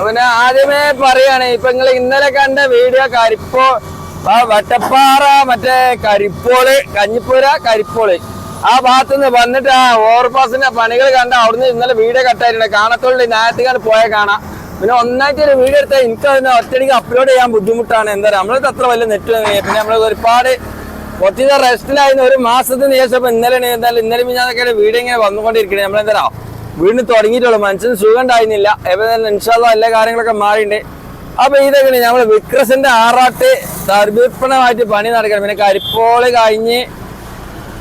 പിന്നെ ആദ്യമേ പറയാണ് ഇപ്പൊ നിങ്ങൾ ഇന്നലെ കണ്ട വീഡിയോ കരിപ്പോ വട്ടപ്പാറ മറ്റേ കരിപ്പോൾ കഞ്ഞിപ്പുര കരിപ്പോൾ. ആ ഭാഗത്ത് നിന്ന് വന്നിട്ട് ആ ഓവർപാസിന്റെ പണികൾ കണ്ട അവിടുന്ന് ഇന്നലെ വീഡിയോ കട്ടായിട്ടുണ്ട് കാണത്തോളി നേരത്തെ പോയ കാണാം. പിന്നെ ഒന്നായിട്ട് ഒരു വീഡിയോ എടുത്താൽ എനിക്ക് അതിന് ഒറ്റയടിക്ക് അപ്ലോഡ് ചെയ്യാൻ ബുദ്ധിമുട്ടാണ്. എന്താ നമ്മളത് അത്ര വലിയ നെറ്റ് പിന്നെ നമ്മൾ ഒരുപാട് ദിവസം റെസ്റ്റിലായിരുന്നു ഒരു മാസത്തിന് ശേഷം ഇന്നലെ ഇന്നലെ ഇന്നലെ മിഞ്ഞാന്നൊക്കെ വീഡിയോ ഇങ്ങനെ വന്നുകൊണ്ടിരിക്കണേ നമ്മളെന്താ വീണ്ടും തുടങ്ങിയിട്ടുള്ളൂ മനസ്സിന് സുഖം ഉണ്ടായിരുന്നില്ല ഏതായാലും ഇൻഷാല്ല എല്ലാ കാര്യങ്ങളൊക്കെ മാറിയിട്ടുണ്ട്. അപ്പൊ ഇതെങ്ങനെ നമ്മൾ വിക്രസിന്റെ ആറാട്ട് സർവീപ്പണമായിട്ട് പണി നടക്കണം. പിന്നെ കരിപ്പോൾ കഴിഞ്ഞ്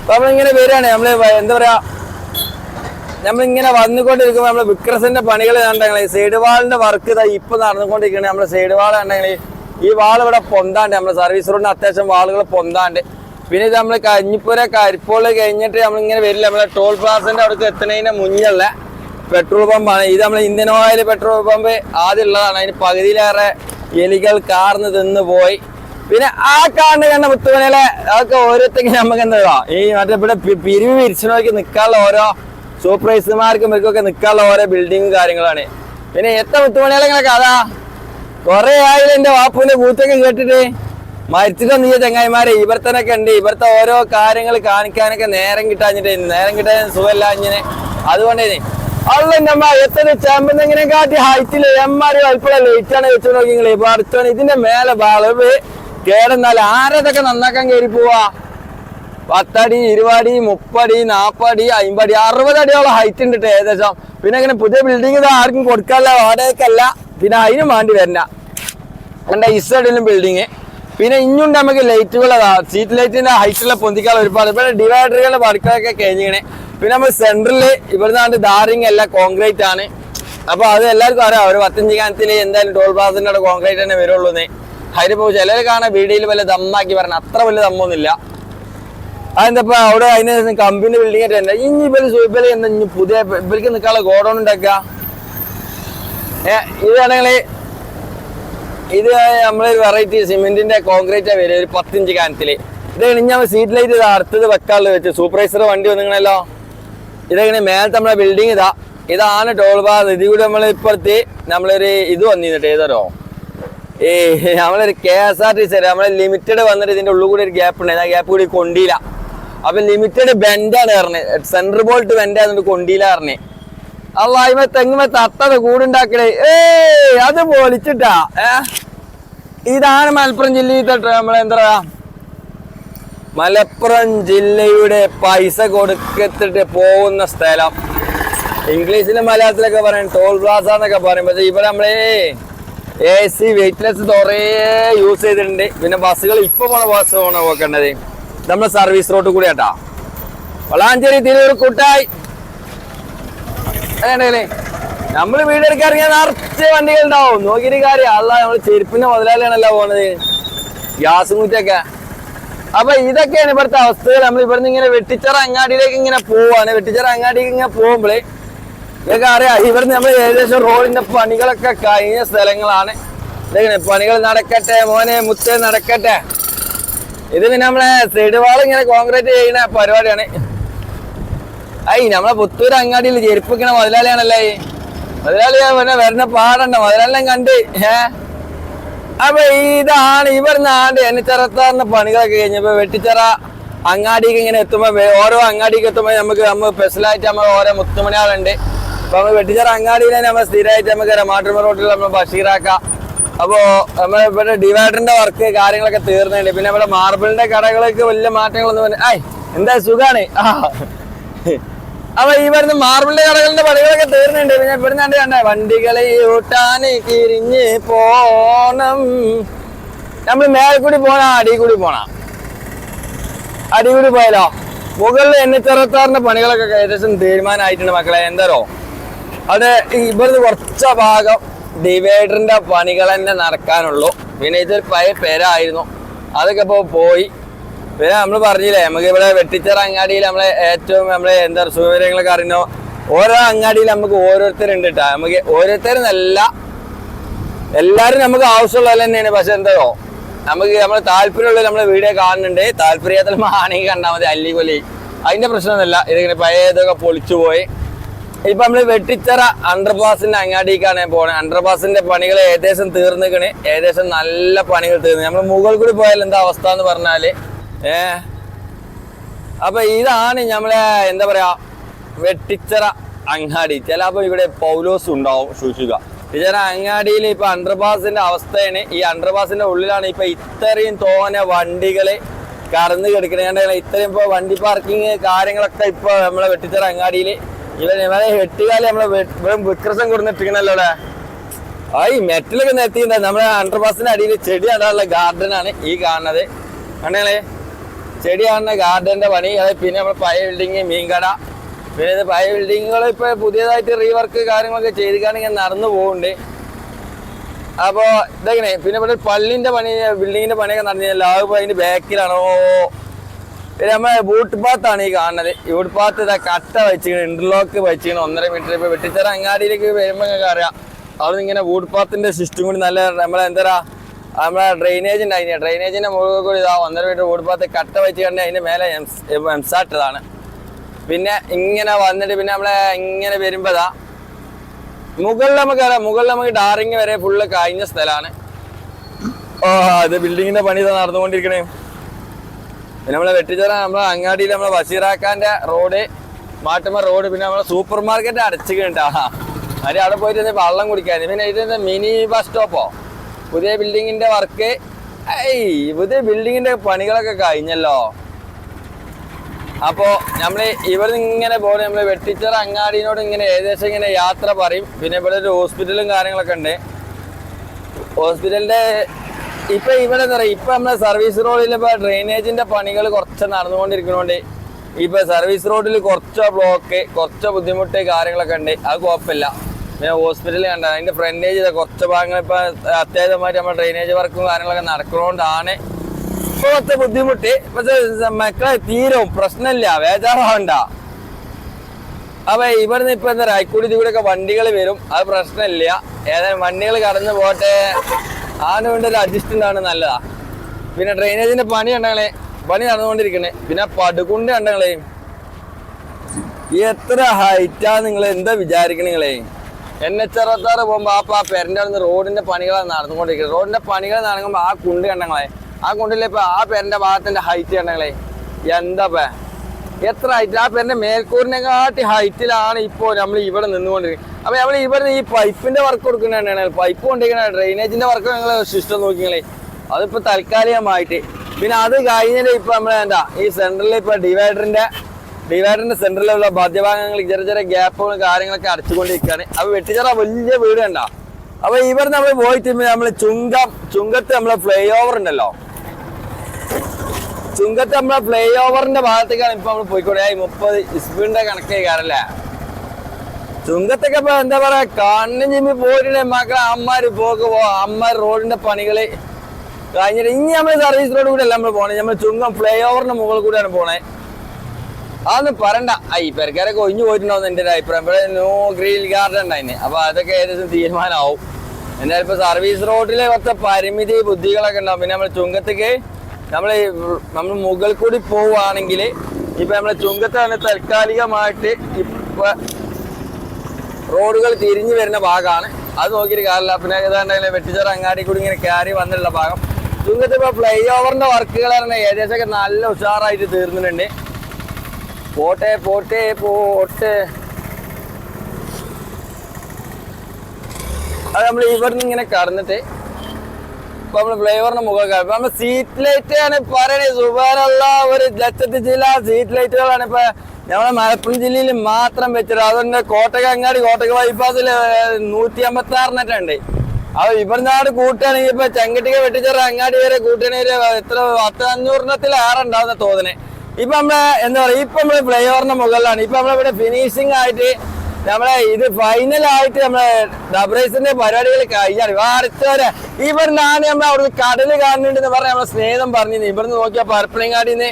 നമ്മളിങ്ങനെ വരികയാണ്. നമ്മൾ എന്താ പറയാ നമ്മളിങ്ങനെ വന്നുകൊണ്ടിരിക്കുമ്പോൾ നമ്മൾ വിക്രസിന്റെ പണികൾ കണ്ടെങ്കിൽ സൈഡ് വാളിന്റെ വർക്ക് ഇതാ ഇപ്പൊ നടന്നുകൊണ്ടിരിക്കണേ നമ്മൾ സൈഡ് വാൾ കണ്ടെങ്കിൽ ഈ വാൾ ഇവിടെ പൊന്താണ്ട്. നമ്മളെ സർവീസ് റോഡിന് അത്യാവശ്യം വാളുകൾ പൊന്താണ്ട്. പിന്നെ ഇത് നമ്മൾ കഞ്ഞിപ്പുര കരിപ്പോൾ കഴിഞ്ഞിട്ട് നമ്മളിങ്ങനെ വരില്ല. നമ്മളെ ടോൾ പ്ലാസന്റെ അവിടേക്ക് എത്തുന്നതിന് മുന്നിലുള്ള പെട്രോൾ പമ്പാണ്. ഇത് നമ്മൾ ഇന്ത്യൻ ഓയിൽ പെട്രോൾ പമ്പ് ആദ്യം ഉള്ളതാണ്. അതിന് പകുതിയിലേറെ എലികൾ കാർന്ന് തിന്ന് പോയി. പിന്നെ ആ കാണ് കണ്ട മുത്തുമണികളെ അതൊക്കെ ഓരോരുത്തർക്ക് നമുക്ക് എന്താ ഈ മറ്റേ ഇവിടെ പിരിവ് വിരിച്ചു നോക്കി നിൽക്കാനുള്ള ഓരോ സൂപ്പർവൈസർമാർക്കും ഇവർക്കൊക്കെ നിൽക്കാനുള്ള ഓരോ ബിൽഡിങ്ങും കാര്യങ്ങളാണ്. പിന്നെ എത്ര മുത്തുമണികളെ കഥ കൊറേ ആയില്ല എന്റെ വാപ്പുവിന്റെ കൂത്തൊക്കെ കേട്ടിട്ട്? മരിച്ചിട്ടൊന്നും ഈ ചങ്ങായിമാരെ. ഇവർത്തനെ ഉണ്ട്. ഇവർത്തെ ഓരോ കാര്യങ്ങൾ കാണിക്കാനൊക്കെ നേരം കിട്ടാഞ്ഞിട്ട് നേരം കിട്ടാൻ സുഖമില്ല ഇങ്ങനെ. അതുകൊണ്ടേ അള്ളമ്മ എത്ര ചാമ്പെന്നെങ്ങനെ കാട്ടി ഹൈറ്റിൽ അല്പം ലൈറ്റ് ആണ് വെച്ച് നോക്കി നിങ്ങൾ പഠിച്ചോണ് ഇതിന്റെ മേലെ വളവ് കേടെന്നാൽ ആരതൊക്കെ നന്നാക്കാൻ കയറി പോവാ? പത്തടി ഇരുപടി മുപ്പടി നാപ്പടി അമ്പടി അറുപതടിയോളം ഹൈറ്റ് ഉണ്ട് ഏകദേശം. പിന്നെ ഇങ്ങനെ പുതിയ ബിൽഡിംഗ് ഇത് ആർക്കും കൊടുക്കാനുള്ള വാടകയ്ക്കല്ല പിന്നെ അതിനും വേണ്ടി വരണ്ട. എന്റെ ഈ സൈഡിലും ബിൽഡിങ് പിന്നെ ഇഞ്ഞുണ്ട് നമുക്ക് ലൈറ്റുകൾ സീറ്റ് ലൈറ്റിന്റെ ഹൈറ്റുള്ള പൊന്തിക്കാൻ ഒരുപാട്. പിന്നെ ഡിവൈഡറുകളുടെ വർക്കൊക്കെ കഴിഞ്ഞിങ്ങനെ. പിന്നെ നമ്മൾ സെന്ററിൽ ഇവിടുന്ന് ദാറിങ് എല്ലാം കോൺക്രീറ്റ് ആണ്. അപ്പൊ അത് എല്ലാവർക്കും അറിയാം. ഒരു പത്തഞ്ച് കാലത്തിൽ എന്തായാലും ടോൾ പ്ലാസിന്റെ കോൺക്രീറ്റ് തന്നെ വരുള്ളൂ അതിന് ഇപ്പോൾ ചിലർ കാണാൻ വീഡിയോയിൽ വല്ല ദമ്മാക്കി പറഞ്ഞ അത്ര വലിയ ദമ്മൊന്നുമില്ല. അതെന്തപ്പോ? അവിടെ അതിന് കമ്പനി ബിൽഡിംഗ് ആയിട്ട് ഇനി ഇവർ സൂപ്പര് എന്താ പുതിയ ഇവർക്ക് നിൽക്കാനുള്ള ഗോഡൗൺ ഉണ്ടാക്കുക? ഇതാണെങ്കിൽ ഇത് നമ്മളൊരു വെറൈറ്റി സിമെന്റിന്റെ കോൺക്രീറ്റ് വരും ഒരു പത്തിഞ്ച് കാനത്തിൽ. ഇത് കഴിഞ്ഞാൽ സീറ്റ് ലൈറ്റ് ഇത് അടുത്തത് വെക്കാനുള്ളത് വെച്ച് സൂപ്പർവൈസർ വണ്ടി വന്നിങ്ങനല്ലോ ഇതെങ്ങനെ മേലത്തെ നമ്മളെ ബിൽഡിംഗ് ഇതാ. ഇതാണ് ടോൾ ബാർ ഇത് കൂടി നമ്മൾ ഇപ്പുറത്ത് നമ്മളൊരു ഇത് വന്നിട്ട് ഏതോ ഏ നമ്മളൊരു K S R T C നമ്മളെ ലിമിറ്റഡ് വന്നിട്ട് ഇതിന്റെ ഉള്ളിൽ കൂടി ഒരു ഗ്യാപ്പ് ഉണ്ട്. ആ ഗ്യാപ്പ് കൂടി കൊണ്ടില്ല അപ്പൊ ലിമിറ്റഡ് ബെൻഡാണ് പറഞ്ഞത് സെൻട്രൽ ബോൾട്ട് ബെൻഡാന്നിട്ട് കൊണ്ടില്ല പറഞ്ഞേ. അള്ളായ്മ തെങ്ങുമ തത്തത് കൂടുണ്ടാക്കണേ. ഏ അത് പൊളിച്ചിട്ടാ. ഏ? ഇതാണ് മലപ്പുറം ജില്ലയിലത്തെ ട്ര- നമ്മളെ എന്താ പറയാ? മലപ്പുറം ജില്ലയുടെ പൈസ കൊടുക്കത്തിട്ട് പോകുന്ന സ്ഥലം. ഇംഗ്ലീഷിലും മലയാളത്തിലൊക്കെ പറയും ടോൾ പ്ലാസ എന്നൊക്കെ പറയും. പക്ഷെ ഇവിടെ നമ്മളെ എ സി വെയിറ്റ്ലെസ് കുറേ യൂസ് ചെയ്തിട്ടുണ്ട്. പിന്നെ ബസ്സുകൾ ഇപ്പൊ പോണ ബസ് പോണ നോക്കേണ്ടത്. നമ്മുടെ സർവീസ് റോഡ് കൂടി കേട്ടാ വളാഞ്ചേരി തിരൂർ കൂട്ടായി. അതേണ്ടല്ലേ നമ്മൾ വീടെടുക്കാൻ ഇറങ്ങിയാൽ നിറച്ച് വണ്ടികൾ ഉണ്ടാവും. നോക്കിയിട്ട് കാര്യം അല്ല നമ്മൾ ചെരുപ്പിന്റെ മുതലാളിയാണല്ലോ പോണത്. ഗ്യാസ് കൂറ്റൊക്കെ അപ്പൊ ഇതൊക്കെയാണ് ഇവിടുത്തെ അവസ്ഥകൾ. നമ്മൾ ഇവിടുന്ന് ഇങ്ങനെ വെട്ടിച്ചറ അങ്ങാടിയിലേക്ക് ഇങ്ങനെ പോവാണ്. വെട്ടിച്ചറ അങ്ങാടിയിലേക്ക് ഇങ്ങനെ പോകുമ്പോഴേ നിങ്ങൾക്ക് അറിയാം. ഇവിടുന്ന് നമ്മൾ ഏകദേശം റോഡിന്റെ പണികളൊക്കെ കഴിഞ്ഞ സ്ഥലങ്ങളാണ്. പണികൾ നടക്കട്ടെ മോനെ മുത്തേ നടക്കട്ടെ. ഇത് പിന്നെ നമ്മളെ സൈഡ് വാൾ ഇങ്ങനെ കോൺക്രീറ്റ് ചെയ്യുന്ന പരിപാടിയാണ്. ഐ നമ്മളെ പുത്തൂർ അങ്ങാടിയിൽ ചെരുപ്പിക്കണ മുതലാളിയാണല്ലേ. മുതലാളി വരണ വരുന്ന പാടണ്ട മുതലാളിനെ കണ്ട് ഏ? അപ്പൊ ഇതാണ് ഇവിടുന്ന് ആണ്ട് എണ്ണിച്ചറത്താറിന്റെ പണികളൊക്കെ കഴിഞ്ഞപ്പോ വെട്ടിച്ചറ അങ്ങാടിക്ക് ഇങ്ങനെ എത്തുമ്പോ ഓരോ അങ്ങാടിക്ക് എത്തുമ്പോ നമുക്ക് നമ്മൾ സ്പെഷ്യലായിട്ട് നമ്മൾ ഓരോ മുത്തുമണികളുണ്ട്. അപ്പൊ നമ്മൾ വെട്ടിച്ചറ അങ്ങാടിയിൽ നമ്മൾ സ്ഥിരമായിട്ട് നമുക്ക് മാട്ടുമ റോട്ടിൽ നമ്മൾ ബഷീറാക്ക. അപ്പോ നമ്മളെ ഇവിടെ ഡിവൈഡറിന്റെ വർക്ക് കാര്യങ്ങളൊക്കെ തീർന്നുണ്ട് പിന്നെ ഇവിടെ മാർബിളിന്റെ കടകളൊക്കെ വലിയ മാറ്റങ്ങളൊന്നും ഐ എന്താ സുഖാണ്? ആ. അപ്പൊ ഈ വരുന്ന മാർബിളിന്റെ കടകളുടെ പണികളൊക്കെ തീർന്നുണ്ട് പിന്നെ ഇവിടുന്ന് കണ്ട് കണ്ടേ? വണ്ടികളെ ഊട്ടാന് കിരിഞ്ഞ് പോണം. നമ്മൾ മേൽക്കൂടി പോണ അടി കൂടി പോണ. അടി കൂടി പോയാലോ? മുകളിൽ എണ്ണിത്തറത്താറിന്റെ പണികളൊക്കെ ഏകദേശം തീരുമാനമായിട്ടുണ്ട് മക്കളെ. എന്താരോ അത് ഇവിടുന്ന് കുറച്ച ഭാഗം ഡിവൈഡറിന്റെ പണികൾ തന്നെ നടക്കാനുള്ളൂ. പിന്നെ ഇതൊരു പഴയ പേരായിരുന്നു അതൊക്കെ ഇപ്പോൾ പോയി. പിന്നെ നമ്മൾ പറഞ്ഞില്ലേ നമുക്ക് ഇവിടെ വെട്ടിച്ചർ അങ്ങാടിയിൽ നമ്മളെ ഏറ്റവും നമ്മളെ എന്താ സൗകര്യങ്ങളൊക്കെ അറിയുന്നോ ഓരോ അങ്ങാടിയിൽ നമുക്ക് ഓരോരുത്തരുണ്ട് കേട്ടോ നമുക്ക് ഓരോരുത്തരെന്നല്ല എല്ലാവരും നമുക്ക് ആവശ്യമുള്ള പോലെ തന്നെയാണ്. പക്ഷെ എന്തോ നമുക്ക് നമ്മൾ താല്പര്യമുള്ള നമ്മളെ വീഡിയോ കാണുന്നുണ്ട്. താല്പര്യത്തിൽ ആണെങ്കിൽ കണ്ടാൽ മതി അല്ലി കൊലി അതിന്റെ പ്രശ്നമൊന്നുമില്ല. ഇതിങ്ങനെ പഴയതൊക്കെ പൊളിച്ചു പോയി. ഇപ്പൊ നമ്മൾ വെട്ടിച്ചറ അണ്ടർപാസിന്റെ അങ്ങാടിക്കാണ് പോണേ. അണ്ടർപാസിന്റെ പണികൾ ഏകദേശം തീർന്നിക്കണ്. ഏകദേശം നല്ല പണികൾ തീർന്നു. നമ്മൾ മുകളിൽ കൂടി പോയാൽ എന്താ അവസ്ഥ എന്ന് പറഞ്ഞാൽ ഏ? അപ്പൊ ഇതാണ് നമ്മളെ എന്താ പറയാ വെട്ടിച്ചറ അങ്ങാടി. ചിലപ്പോ ഇവിടെ പൗലോസ് ഉണ്ടാവും സൂക്ഷിക്കുക. ചില അങ്ങാടിയിൽ ഇപ്പൊ അണ്ടർപാസിന്റെ അവസ്ഥയാണ്. ഈ അണ്ടർപാസിന്റെ ഉള്ളിലാണ് ഇപ്പൊ ഇത്രയും തോന വണ്ടികൾ കറന്ന് കിടക്കണേ. കണ്ടോ? ഇത്രയും ഇപ്പൊ വണ്ടി പാർക്കിങ് കാര്യങ്ങളൊക്കെ ഇപ്പൊ നമ്മളെ വെട്ടിച്ചറ അങ്ങാടിയിൽ ഇവൻ നമ്മളെ വെട്ടുകാലി നമ്മളെ വെറും വിക്രസം കൊടുത്തിട്ടിരിക്കണല്ലോ ഇവിടെ ആ ഈ മെറ്റലൊക്കെ നിർത്തിയിട്ടുണ്ട് നമ്മളെ അണ്ടർപാസിന്റെ അടിയിൽ ചെടി നടാനുള്ള ഗാർഡൻ ആണ് ഈ കാണുന്നത്. കണ്ടേ ചെടി കാണുന്ന ഗാർഡന്റെ പണി. അത് പിന്നെ നമ്മൾ പഴയ ബിൽഡിങ് മീൻകട. പിന്നെ ഇത് പഴയ ബിൽഡിങ്ങുകൾ ഇപ്പൊ പുതിയതായിട്ട് റീവർക്ക് കാര്യങ്ങളൊക്കെ ചെയ്തിക്കാണെങ്കിൽ നടന്നു പോകുന്നുണ്ട് അപ്പോ ഇതെങ്ങനെ? പിന്നെ ഇവിടെ പള്ളിന്റെ പണി ബിൽഡിങ്ങിന്റെ പണിയൊക്കെ നടന്നില്ല അത് ഇപ്പൊ അതിന്റെ ബാക്കിലാണ് ഓ പിന്നെ നമ്മൾ ബൂട്ട് പാത്താണ് ഈ കാണുന്നത്. ബൂട്ട് പാത്ത് ഇതാ കട്ട വെച്ചിരിക്കണം ഇന്റർലോക്ക് വെച്ചിരിക്കണം. ഒന്നര മീറ്റർ ഇപ്പൊ വെട്ടിച്ചേരാ അങ്ങാടിയിലേക്ക് വരുമ്പോ അറിയാം അവിടെ ഇങ്ങനെ ബൂട്ട് പാത്തിന്റെ സിസ്റ്റം കൂടി നല്ല നമ്മളെ നമ്മളെ ഡ്രെയിനേജ് ഉണ്ടായിന്. ഡ്രെയിനേജിന്റെ മുകളിൽ കൂടി ഇതാ ഒന്നര മീറ്റർ ബൂട്ട് പാത്ത് കട്ട വെച്ച് കണ്ട് അതിന്റെ മേലെ എംസാട്ടതാണ് പിന്നെ ഇങ്ങനെ വന്നിട്ട് പിന്നെ നമ്മളെ ഇങ്ങനെ വരുമ്പോ ഇതാ മുകളിൽ നമുക്ക് അറിയാം. മുകളിൽ നമുക്ക് ഡാറിങ് വരെ ഫുള്ള് കഴിഞ്ഞ സ്ഥലമാണ്. ഓ അത് ബിൽഡിങ്ങിന്റെ പണി ഇതാ നടന്നുകൊണ്ടിരിക്കണേ. പിന്നെ നമ്മളെ വെട്ടിച്ചേര നമ്മളെ അങ്ങാടിയിൽ നമ്മളെ ബഷീറാക്കാന്റെ റോഡ് മാട്ടുമ്മ റോഡ് പിന്നെ നമ്മളെ സൂപ്പർ മാർക്കറ്റ് അടച്ചിട്ടുണ്ടാ അതിന് അവിടെ പോയിട്ട് വെള്ളം കുടിക്കാൻ പിന്നെ ഇത് മിനി ബസ് സ്റ്റോപ്പോ പുതിയ ബിൽഡിങ്ങിന്റെ വർക്ക് ഏയ് പുതിയ ബിൽഡിങ്ങിന്റെ പണികളൊക്കെ കഴിഞ്ഞല്ലോ. അപ്പോ നമ്മൾ ഇവിടെ ഇങ്ങനെ പോകുന്നത് നമ്മൾ വെട്ടിച്ചറ അങ്ങാടിനോട് ഇങ്ങനെ ഏകദേശം ഇങ്ങനെ യാത്ര പറയും. പിന്നെ ഇവിടെ ഒരു ഹോസ്പിറ്റലും കാര്യങ്ങളൊക്കെ ഉണ്ട്. ഹോസ്പിറ്റലിന്റെ ഇപ്പൊ ഇവിടെ എന്താ പറയുക ഇപ്പൊ നമ്മളെ സർവീസ് റോഡിൽ ഇപ്പൊ ഡ്രെയിനേജിന്റെ പണികൾ കുറച്ച് നടന്നുകൊണ്ടിരിക്കുന്നോണ്ട് ഇപ്പൊ സർവീസ് റോഡിൽ കുറച്ച് ബ്ലോക്ക് കുറച്ച് ബുദ്ധിമുട്ട് കാര്യങ്ങളൊക്കെ ഉണ്ട്. അത് കുഴപ്പമില്ല. പിന്നെ ഹോസ്പിറ്റലിൽ കണ്ട. അതിന്റെ ഫ്രണ്ടേജ് കുറച്ച് ഭാഗങ്ങൾ ഇപ്പൊ അത്യാവശ്യമായിട്ട് നമ്മുടെ ഡ്രെയിനേജ് വർക്കും കാര്യങ്ങളൊക്കെ നടക്കുന്നതുകൊണ്ടാണ് കുറച്ച് ബുദ്ധിമുട്ട്. പക്ഷെ മക്കളെ തീരും. പ്രശ്നമില്ല. വേജാറാവണ്ട അപ്പൊ ഇവിടുന്ന് ഇപ്പൊ എന്താ രായ്ക്കൂടി കൂടെ ഒക്കെ വണ്ടികൾ വരും. അത് പ്രശ്നമില്ല. ഏതായാലും വണ്ടികൾ കടന്നു പോട്ടെ. അതിന് വേണ്ട ഒരു അഡ്ജസ്റ്റ്മെന്റ് ആണ് നല്ലതാ. പിന്നെ ഡ്രെയിനേജിന്റെ പണി കണ്ടങ്ങളെ പണി നടന്നുകൊണ്ടിരിക്കണേ. പിന്നെ പടുകുണ്ട് ഉണ്ടെങ്കിൽ എത്ര ഹൈറ്റാ നിങ്ങൾ എന്താ വിചാരിക്കണേ നിങ്ങളെ? എൻ എച്ച് അറുപത്താറ് പോകുമ്പോ ആ ആ പെരന്റെ അവിടുന്ന് റോഡിന്റെ പണികൾ നടന്നുകൊണ്ടിരിക്കുന്നത് റോഡിന്റെ പണികൾ നടക്കുമ്പോൾ ആ കുണ്ട് കണ്ടങ്ങളെ? ആ കുണ്ടിലെ ഇപ്പൊ ആ പെരന്റെ ഭാഗത്തിന്റെ ഹൈറ്റ് കണ്ടങ്ങളെ? എന്താ പേ? എത്ര ഹൈറ്റ് ആ പെരന്റെ മേൽക്കൂറിനെക്കാട്ടി ഹൈറ്റിലാണ് ഇപ്പോ നമ്മൾ ഇവിടെ നിന്നുകൊണ്ടിരിക്കുന്നത്. അപ്പൊ നമ്മൾ ഇവിടെ ഈ പൈപ്പിന്റെ വർക്ക് കൊടുക്കുന്നതാണ് പൈപ്പ് കൊണ്ടിരിക്കുന്ന ഡ്രെയിനേജിന്റെ വർക്ക് നിങ്ങൾ സിസ്റ്റം നോക്കിങ്ങളെ. അതിപ്പോ താൽക്കാലികമായിട്ട്. പിന്നെ അത് കഴിഞ്ഞിട്ട് ഇപ്പൊ നമ്മൾ എന്താ? ഈ സെന്ററിൽ ഇപ്പൊ ഡിവൈഡറിന്റെ ഡിവൈഡറിന്റെ സെന്ററിലുള്ള മധ്യഭാഗങ്ങൾ ചെറിയ ചെറിയ ഗ്യാപ്പുകളും കാര്യങ്ങളൊക്കെ അടച്ചുകൊണ്ടിരിക്കുകയാണ്. അപ്പൊ വെട്ടിച്ചറ വലിയ വീട് കണ്ട. അപ്പൊ ഇവിടെ നമ്മൾ പോയിട്ട് നമ്മൾ ചുങ്കം ചുങ്കത്ത് നമ്മളെ ഫ്ലൈ ഓവർ ഉണ്ടല്ലോ. ചുങ്കത്ത് നമ്മളെ ഫ്ലൈ ഓവറിന്റെ ഭാഗത്തേക്കാണ് ഇപ്പൊ നമ്മൾ പോയിക്കോട്ടെ ഈ മുപ്പത് സ്പീഡിന്റെ കണക്കേ കാരല്ലേ ചുങ്കത്തൊക്കെ ഇപ്പൊ എന്താ പറയാ കണ്ണും ചിമ്മി പോയിട്ട് മക്കളെ? അമ്മാര് പോക്ക് പോവാ അമ്മാര് റോഡിന്റെ പണികൾ കഴിഞ്ഞിട്ട് ഇനി നമ്മൾ സർവീസ് റോഡ് കൂടെ അല്ല നമ്മൾ പോണേ? നമ്മൾ ചുങ്കം ഫ്ലൈ ഓവറിന്റെ മുകളിൽ കൂടെയാണ് പോണേ. അതൊന്നും പറണ്ട ഈ പെരക്കാരൊക്കെ ഒഴിഞ്ഞു പോയിട്ടുണ്ടാവും എന്റെ ഒരു അഭിപ്രായം. ഇവിടെ ന്യൂ ഗ്രീൻ ഗാർഡൻ ഉണ്ടായിന് അപ്പൊ അതൊക്കെ ഏകദേശം തീരുമാനമാവും. എന്നാലും ഇപ്പൊ സർവീസ് റോഡിലെ കുറച്ച് പരിമിതി ബുദ്ധികളൊക്കെ ഉണ്ടാവും. പിന്നെ നമ്മൾ ചുങ്കത്തേക്ക് നമ്മൾ നമ്മൾ മുകൾ കൂടി പോവുകയാണെങ്കിൽ ഇപ്പൊ നമ്മളെ ചുങ്കത്താണ് താൽക്കാലികമായിട്ട് ഇപ്പൊ റോഡുകൾ തിരിഞ്ഞു വരുന്ന ഭാഗമാണ്. അത് നോക്കിയിട്ട് കാര്യമില്ല. പിന്നെ ഏതാണ്ടെങ്കിലും വെട്ടിച്ചോറ അങ്ങാടി കൂടി ഇങ്ങനെ കയറി വന്നിട്ടുള്ള ഭാഗം. ചുങ്കത്ത് ഇപ്പൊ ഫ്ലൈ ഓവറിന്റെ വർക്കുകൾ തന്നെ ഏകദേശമൊക്കെ നല്ല ഉഷാറായിട്ട് തീർന്നിട്ടുണ്ട്. പോട്ടെ പോട്ടെ പോട്ടെ. അത് നമ്മൾ ഇവിടുന്ന് ഇങ്ങനെ കടന്നിട്ട് ഇപ്പൊ നമ്മൾ ഫ്ലൈവറിന് മുഖം ഇപ്പൊ നമ്മൾ സീറ്റ് ലൈറ്റ് ആണ് പറയണേ. സുബാനുള്ള ഒരു ലക്ഷത്തി ചില സീറ്റ് ലൈറ്റുകളാണ് ഇപ്പൊ നമ്മളെ മലപ്പുറം ജില്ലയിൽ മാത്രം വെച്ചത് അതുകൊണ്ട് കോട്ടക അങ്ങാടി കോട്ടക ബൈപ്പാസിൽ നൂറ്റി അമ്പത്തി ആറിനൊക്കെ അപ്പൊ ഇവിടുന്നാട് കൂട്ടുകയാണെങ്കിൽ ഇപ്പൊ ചെങ്കട്ടിക വെട്ടിച്ചേറ അങ്ങാടി വരെ കൂട്ടുകയാണെങ്കിൽ എത്ര പത്ത് അഞ്ഞൂറിനത്തിൽ ആറുണ്ടാവുന്ന തോന്നണേ. ഇപ്പൊ നമ്മളെ എന്താ പറയാ ഇപ്പൊ നമ്മൾ ഫ്ലൈ ഓവറിന്റെ മുകളിലാണ്. ഇപ്പൊ നമ്മളിവിടെ ഫിനിഷിംഗ് ആയിട്ട് നമ്മളെ ഇത് ഫൈനൽ ആയിട്ട് നമ്മളെ ഡബ്രൈസിന്റെ പരിപാടികൾ കഴിഞ്ഞാണ്. അടുത്തവരെ ഇവിടുന്നാണ് നമ്മൾ അവിടെ കടൽ കാണുന്നുണ്ടെന്ന് പറഞ്ഞ നമ്മളെ സ്നേഹം പറഞ്ഞിരുന്നു ഇവിടുന്ന് നോക്കിയാ പരപ്പനങ്ങാടിന്ന്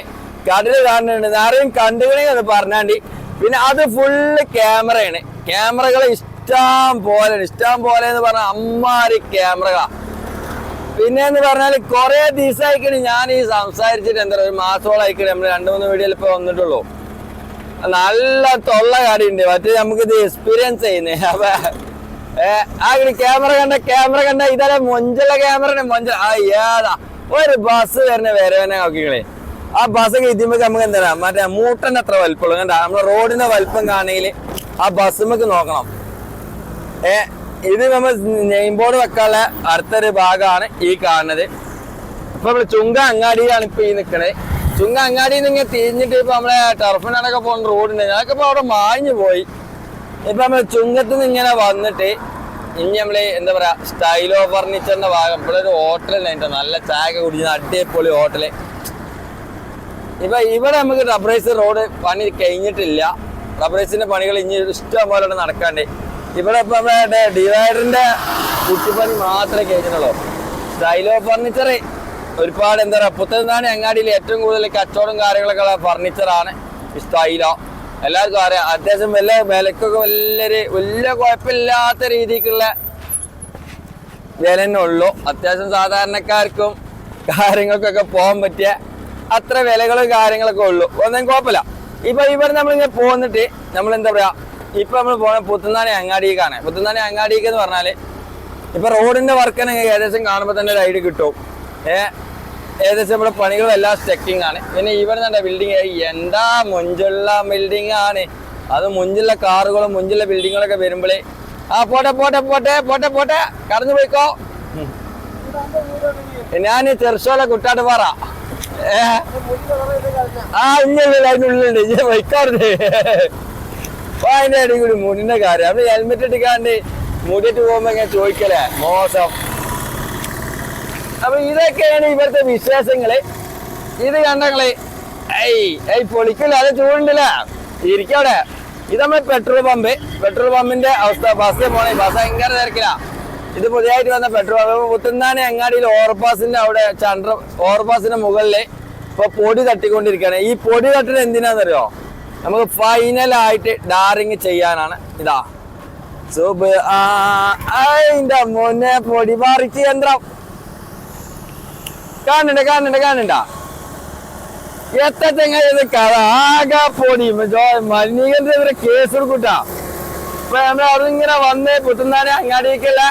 കടൽ കാണുന്നുണ്ട് ആരെയും കണ്ടുകണെങ്കിൽ അത് പറഞ്ഞാണ്ട്. പിന്നെ അത് ഫുള്ള് ക്യാമറയാണ് ക്യാമറകൾ ഇഷ്ടം പോലെ ഇഷ്ടം പോലെ എന്ന് പറഞ്ഞ അമ്മാരി ക്യാമറകളാ പിന്നെ എന്ന് പറഞ്ഞാൽ കുറെ ദിവസമായിക്കണ് ഞാൻ ഈ സംസാരിച്ചിട്ട് എന്താ ഒരു മാസത്തോളായിക്കണ്. നമ്മൾ രണ്ട് മൂന്ന് വീഡിയോയിൽ ഇപ്പൊ വന്നിട്ടുള്ളൂ. നല്ല തൊള്ള ഉണ്ട് മറ്റേ നമുക്ക് ഇത് എക്സ്പീരിയൻസ് ചെയ്യുന്നേ. അപ്പൊ ആ ക്യാമറ കണ്ട ക്യാമറ കണ്ട ഇതല്ല മൊഞ്ചുള്ള ക്യാമറ മൊഞ്ച. ഏതാ? ഒരു ബസ് വരുന്ന വരവനെ നോക്കിക്കളെ ആ ബസ് കിട്ടുമ്പോ നമുക്ക് എന്താ മറ്റേ മൂട്ടന്റെ അത്ര വലുപ്പമുള്ളൂ. കണ്ട? നമ്മുടെ റോഡിന്റെ വലുപ്പം കാണണമെങ്കിൽ ആ ബസ്സുമ്മക്ക് നോക്കണം. ഏ ഇത് നമ്മൾ നെയിം ബോർഡ് വെക്കാനുള്ള അടുത്തൊരു ഭാഗമാണ് ഈ കാണുന്നത്. ഇപ്പൊ നമ്മൾ ചുങ്ക അങ്ങാടിയിലാണ് ഇപ്പൊ ഈ നിക്കണേ. ചുങ്ക അങ്ങാടിയിൽ നിന്ന് ഇങ്ങനെ തിരിഞ്ഞിട്ട് ഇപ്പൊ നമ്മളെ ടർഫിനടക്കം പോകുന്ന റോഡുണ്ട് ഞങ്ങൾക്ക് ഇപ്പൊ അവിടെ മാഞ്ഞു പോയി. ഇപ്പൊ നമ്മൾ ചുങ്കത്ത് നിന്ന് ഇങ്ങനെ വന്നിട്ട് ഇനി നമ്മൾ എന്താ പറയാ സ്റ്റൈലോ ഫർണിച്ചറിന്റെ ഭാഗം. ഇവിടെ ഒരു ഹോട്ടൽ ഉണ്ടായിട്ടോ നല്ല ചായ കുടിക്കുന്ന അടിപൊളി ഹോട്ടൽ ഇപ്പൊ ഇവിടെ നമുക്ക് റബ്രൈസ് റോഡ് പണി കഴിഞ്ഞിട്ടില്ല. റബ്രൈസിന്റെ പണികൾ ഇനി ഇഷ്ടം പോലെ നടക്കാണ്ട്. ഇവിടെ ഇപ്പൊ നമ്മുടെ ഡിവൈഡറിന്റെ കുറ്റിപ്പണി മാത്രമേ കഴിഞ്ഞിട്ടുള്ളൂ സ്റ്റൈലോ ഫർണിച്ചർ ഒരുപാട് എന്താ പറയുക പുത്തനാണ് അങ്ങാടിയിൽ ഏറ്റവും കൂടുതൽ കച്ചവടം കാര്യങ്ങളൊക്കെ ഉള്ള ഫർണിച്ചറാണ് സ്റ്റൈലോ എല്ലാവർക്കും അറിയാം അത്യാവശ്യം വലിയ വിലക്കൊക്കെ വലിയൊരു വലിയ കുഴപ്പമില്ലാത്ത രീതിക്കുള്ള വില തന്നെ ഉള്ളൂ. അത്യാവശ്യം സാധാരണക്കാർക്കും കാര്യങ്ങൾക്കൊക്കെ പോകാൻ പറ്റിയ അത്ര വിലകളും കാര്യങ്ങളൊക്കെ ഉള്ളൂ. ഒന്നും കുഴപ്പമില്ല. ഇപ്പൊ ഇവിടെ നമ്മളിങ്ങനെ പോന്നിട്ട് നമ്മൾ എന്താ പറയാ ഇപ്പൊ നമ്മൾ പോണ പുത്തുന്നാണി അങ്ങാടിക്കാണ്. പുത്തുന്നാണി അങ്ങാടിക്ക് എന്ന് പറഞ്ഞാൽ ഇപ്പൊ റോഡിന്റെ വർക്ക് തന്നെ ഏകദേശം കാണുമ്പോൾ തന്നെ ഒരു ഐഡിയ കിട്ടും. ഏ ഏകദേശം നമ്മുടെ പണികളും എല്ലാം സ്റ്റെക്കിംഗ് ആണ്. പിന്നെ ഇവിടെ നിന്ന ബിൽഡിംഗ് എന്താ മുഞ്ചുള്ള ബിൽഡിംഗ് ആണ്. അത് മുഞ്ചുള്ള കാറുകളും മുഞ്ചുള്ള ബിൽഡിങ്ങുകളൊക്കെ വരുമ്പോഴേ ആ പോട്ടെ പോട്ടെ പോട്ടെ പോട്ടെ പോട്ടെ കടന്നു പോയിക്കോ. ഞാൻ ചെറുശോല കുട്ടാട്ട് പാറ ആ ഇന്നുള്ളിൽ അതിനുള്ളിലുണ്ട്. ഇജ്ജ് വൈക്കാറുണ്ട് അപ്പൊ അതിന്റെ ഇടയിൽ കൂടി മുടിന്റെ കാര്യം. നമ്മൾ ഹെൽമെറ്റ് ഇട്ടിക്കാണ്ട് മുടിയിട്ട് പോകുമ്പോ ഇങ്ങനെ ചോദിക്കലേ മോശം. അപ്പൊ ഇതൊക്കെയാണ് ഇവിടുത്തെ വിശേഷങ്ങൾ. ഇത് കണ്ടങ്ങൾ ഐ ഐ പൊളിക്കില്ല അത് ചൂടുണ്ടല്ല? ഇരിക്കവിടെ ഇത് നമ്മൾ പെട്രോൾ പമ്പ് പെട്രോൾ പമ്പിന്റെ അവസ്ഥ. ബസ് പോണേ. ബസ് ഭയങ്കര തിരക്കില്ല ഇത് പുതിയതായിട്ട് വന്ന പെട്രോൾ പമ്പ് പുത്തുന്നാണ് അങ്ങാടിയിൽ ഓവർപാസിന്റെ അവിടെ ചന്ദ്ര ഓവർപാസിന്റെ മുകളിൽ ഇപ്പൊ പൊടി തട്ടിക്കൊണ്ടിരിക്കുകയാണ്. ഈ പൊടി തട്ടിന് എന്തിനാണെന്നറിയോ നമുക്ക് ഫൈനലായിട്ട് ഡാറിങ് ചെയ്യാനാണ്. ഇതാ. സൂബ് ആ മോനെ പൊടി പറിച്ച് യന്ത്രം. കാണണ്ട കാണണ്ട കാണണ്ട എത്ര ചെങ്ങായി കഥ. ആകെ പൊടി. മലിനീകരണത്തിന് കേസ് കൊടുക്കൂട്ടാ. ഇപ്പൊ നമ്മൾ അവിടെ ഇങ്ങനെ വന്ന് പുത്തുന്നാരെ അങ്ങാടിക്കുള്ള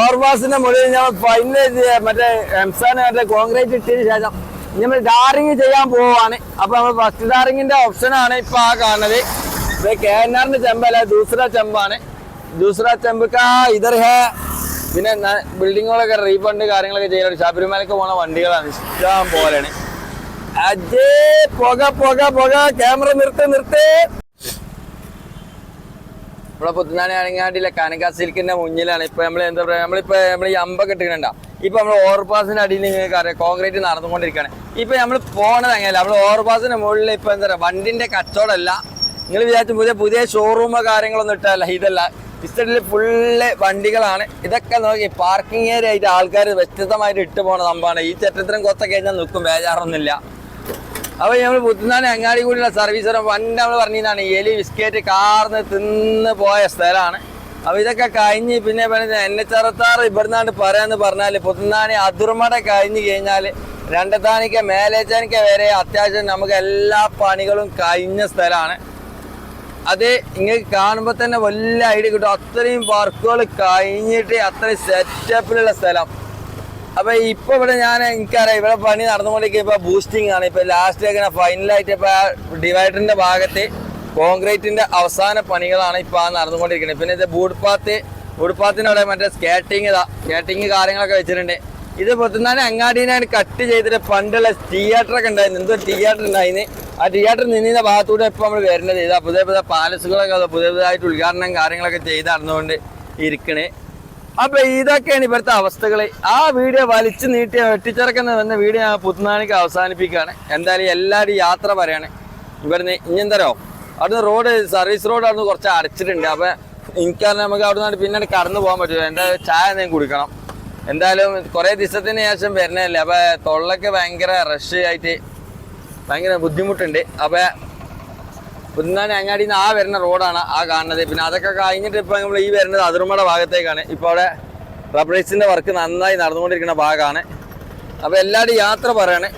ഓർമാസിന്റെ മുകളിൽ ഞാൻ ഫൈനൽ മറ്റേ എംസാന് മറ്റേ കോൺക്രീറ്റ് ഇട്ടതിന് ശേഷം നമ്മൾ ഡാറിങ് ചെയ്യാൻ പോവാണ്. അപ്പൊ നമ്മൾ ഫസ്റ്റ് ഡാറിങ്ങിന്റെ ഓപ്ഷൻ ആണ് ഇപ്പൊ ആ കാണുന്നത്. ഇത് കെ എൻ ആറിന്റെ ചെമ്പല്ല ദൂസറ ചെമ്പാണ് ദൂസറ ചെമ്പക്കാ ഇതർ ഹേ. പിന്നെ ബിൽഡിങ്ങുകളൊക്കെ റീഫണ്ട് കാര്യങ്ങളൊക്കെ ചെയ്യുന്ന ശബരിമലക്ക് പോണ വണ്ടികളാണ് ഇഷ്ടം പോലെയാണ്. അജേ പുക പുക പുക ക്യാമറ നിർത്ത് നിർത്ത്. ഇവിടെ പുത്തനാണി അണങ്ങാടിയിലെ കനക സിൽക്കിന്റെ മുന്നിലാണ്. ഇപ്പൊ നമ്മൾ എന്താ പറയാ നമ്മളിപ്പോ നമ്മൾ ഈ അമ്പൊക്കെ ഇട്ടിട്ടുണ്ട. ഇപ്പൊ നമ്മൾ ഓവർപാസിന്റെ അടിയിൽ അറിയാം കോൺക്രീറ്റ് നടന്നുകൊണ്ടിരിക്കുകയാണ്. ഇപ്പൊ നമ്മൾ പോണത് അങ്ങനെയല്ല. നമ്മൾ ഓവർപാസിന്റെ മുകളിൽ ഇപ്പൊ എന്താ പറയുക വണ്ടിന്റെ കച്ചവടമല്ല. നിങ്ങൾ വിചാരിച്ചു പുതിയ പുതിയ ഷോറൂമോ കാര്യങ്ങളൊന്നും ഇട്ടല്ല ഇതല്ല. ഇസ്റ്റഡിൽ ഫുള്ള് വണ്ടികളാണ്. ഇതൊക്കെ നോക്കി പാർക്കിംഗ് ഏരിയ ആയിട്ട് ആൾക്കാർ വ്യത്യസ്തമായിട്ട് ഇട്ട് പോണ സംഭവമാണ്. ഈ ചട്ടത്തിനും കൊത്തൊക്കെ കഴിഞ്ഞാൽ നിൽക്കും. ബേജാറൊന്നുമില്ല. അപ്പൊ നമ്മൾ പുത്തുനാട് അങ്ങാടി കൂടിയുള്ള സർവീസ് പണ്ട് നമ്മൾ പറഞ്ഞതാണ് എലി ബിസ്ക്കറ്റ് കാർന്ന് തിന്ന് പോയ സ്ഥലമാണ്. അപ്പൊ ഇതൊക്കെ കഴിഞ്ഞ് പിന്നെ എൻ എച്ച് അറുപത്താറ് ഇവിടുന്നാണ്ട് പറയാന്ന് പറഞ്ഞാൽ പുത്തുനാണി അതിർമട കഴിഞ്ഞ് കഴിഞ്ഞാൽ രണ്ടത്താനിക്ക മേലേച്ചാനിക്ക വരെ അത്യാവശ്യം നമുക്ക് എല്ലാ പണികളും കഴിഞ്ഞ സ്ഥലമാണ്. അത് ഇങ്ങനെ കാണുമ്പോൾ തന്നെ വലിയ ഐഡിയ കിട്ടും. അത്രയും വർക്കുകൾ കഴിഞ്ഞിട്ട് അത്രയും സെറ്റപ്പിലുള്ള സ്ഥലം. അപ്പൊ ഇപ്പൊ ഇവിടെ ഞാൻ എനിക്കറിയാം ഇവിടെ പണി നടന്നുകൊണ്ടിരിക്കുക ബൂസ്റ്റിംഗ് ആണ്. ഇപ്പൊ ലാസ്റ്റ് ഒക്കെ ഫൈനലായിട്ട് ഇപ്പൊ ഡിവൈഡറിന്റെ ഭാഗത്ത് കോൺക്രീറ്റിന്റെ അവസാന പണികളാണ് ഇപ്പൊ നടന്നുകൊണ്ടിരിക്കുന്നത്. പിന്നെ ഇത് ബൂട്ട്പാത്ത് പാത്ത് ബൂട്ട് പാത്തിനവിടെ മറ്റേ സ്കേറ്റിംഗ് ഇതാ സ്കേറ്റിംഗ് കാര്യങ്ങളൊക്കെ വെച്ചിട്ടുണ്ട്. ഇത് പൊത്തുന്നാണ് അങ്ങാടിനാണ് കട്ട് ചെയ്തിട്ട് പണ്ടുള്ള തിയേറ്റർ ഒക്കെ ഉണ്ടായിരുന്നു. എന്തോ തിയേറ്റർ ഉണ്ടായിരുന്നു ആ തിയേറ്റർ നിന്നിന്ന ഭാഗത്തൂടെ ഇപ്പൊ നമ്മൾ വരുന്നത്. ഇതാ പുതിയ പുതിയ പാലസുകളൊക്കെ പുതിയ പുതിയതായിട്ട് ഉദ്ഘാടനം കാര്യങ്ങളൊക്കെ ചെയ്ത് നടന്നുകൊണ്ട് ഇരിക്കണേ. അപ്പൊ ഇതൊക്കെയാണ് ഇവിടുത്തെ അവസ്ഥകൾ ആ വീഡിയോ വലിച്ചു നീട്ടി വെട്ടിച്ചിറക്കുന്ന വന്ന വീഡിയോ ഞാൻ പുത്തുനാണിക്ക് അവസാനിപ്പിക്കുകയാണ്. എന്തായാലും എല്ലാവരും യാത്ര പറയാണ്. ഇവിടുന്ന് ഇഞ്ഞെന്തരോ അവിടുന്ന് റോഡ് സർവീസ് റോഡ് അവിടുന്ന് കുറച്ച് അടച്ചിട്ടുണ്ട്. അപ്പൊ എനിക്കറിയാം നമുക്ക് അവിടുന്ന് പിന്നീട് കടന്നു പോകാൻ പറ്റില്ല എന്താ ചായ എന്തെങ്കിലും കുടിക്കണം. എന്തായാലും കുറെ ദിവസത്തിന് ശേഷം വരണല്ലേ അപ്പൊ തൊള്ളക്ക് ഭയങ്കര റഷ് ആയിട്ട് ഭയങ്കര ബുദ്ധിമുട്ടുണ്ട്. അപ്പൊ പുതുനാൻ അങ്ങാടിയിൽ നിന്ന് ആ വരുന്ന റോഡാണ് ആ കാണുന്നത്. പിന്നെ അതൊക്കെ കഴിഞ്ഞിട്ട് ഇപ്പൊ നമ്മൾ ഈ വരുന്നത് അതിർമയുടെ ഭാഗത്തേക്കാണ്. ഇപ്പൊ അവിടെ റബ്ബറൈസിന്റെ വർക്ക് നന്നായി നടന്നുകൊണ്ടിരിക്കുന്ന ഭാഗമാണ് അപ്പൊ എല്ലാവരും യാത്ര പറയാണ്.